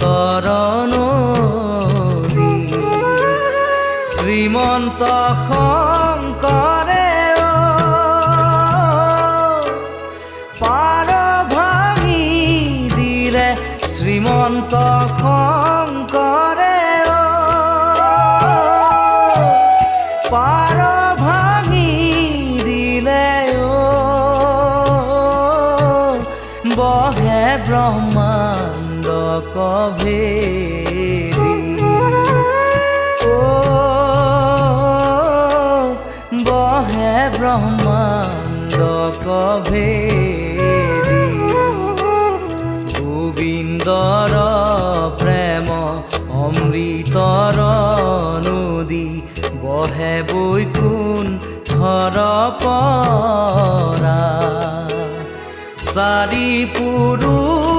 তরণ শ্রীমন্ত অ, পাৰ ভাঙি দিলে শ্ৰীমন্ত শংকৰে অ, পাৰ বহে ব্ৰহ্মাণ্ড কভেৰি ও বহে ব্ৰহ্মাণ্ড কভেৰি গোবিন্দৰ প্ৰেম অমৃতৰ নদী বহে বৈকুণ্ঠৰ পৰা চাৰি পুৰুষাৰ